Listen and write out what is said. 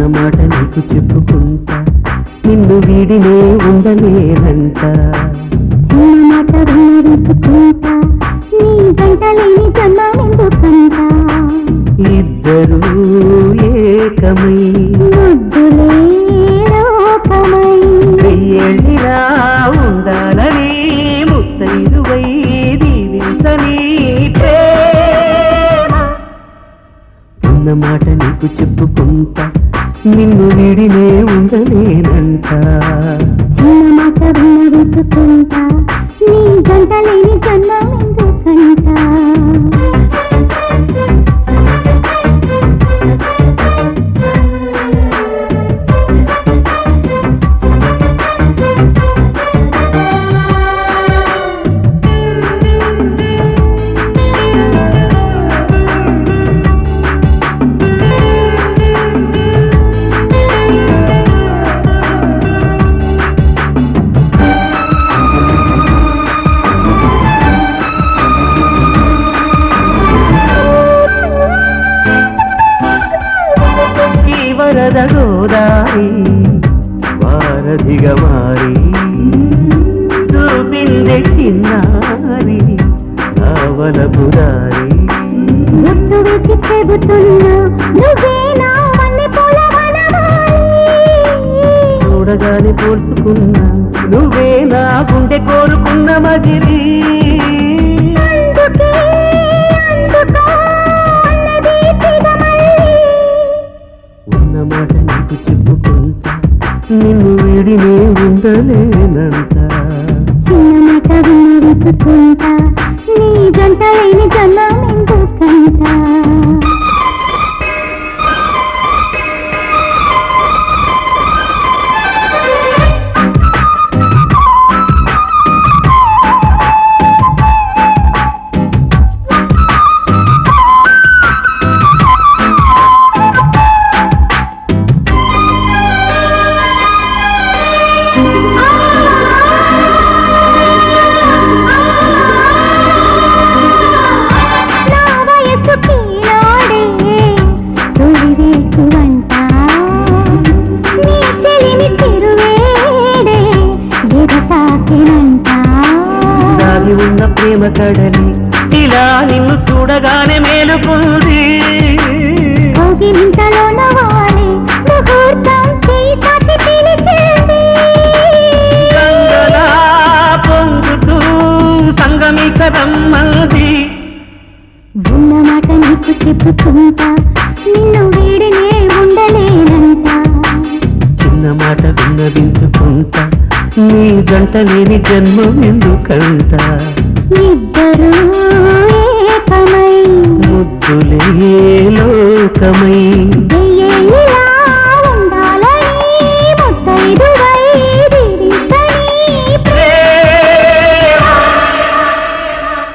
ఉన్న మాట నీకు చెప్పుకుంటా. నిన్ను వీడినే ఉండలేనంట చిన్న మాట విన్నవించుకుంటా నీ గంటలేని జన్మ ఎందుకంటా? ఇద్దరు ఏకమై. ముద్దులే లోకమై. వెయ్యేళ్ళిలా ఉండాలని ముత్తైదువై దీవించని ప్రేమ. ఉన్న మాట నీకు చెప్పుకుంటా. నిన్ను విడినే ఉండలేనంట. వరద గోదారి వారధిగా మారి. చూపిందే చిన్నారి ఆవల పురారి వేసి చెబుతున్నా చూడగానే పోల్చుకున్నా నువ్వే నా గుండె కోరుకున్న మజిరి వీడినే ఉండలేనంట చిన్న మాట విన్నవించుకుంటా నీ గంట లేని జన్మం దాగి ఉన్న ప్రేమ కడలి. ఇలా నిన్ను చూడగానే మేలుకుంది. భోగిమింతలో నవాలి ముహూర్తం చేయి తాకి పిలిచింది. గంగలా పొంగుతూ సంగమిక రమ్మంది. ఉన్న మాట నీకు చెప్పుకుంటా. నిన్ను వీడినే చిన్న మాట విన్నవించుకుంటా. నీ జంట లేని జన్మం ఎందుకంట? ఇద్దరు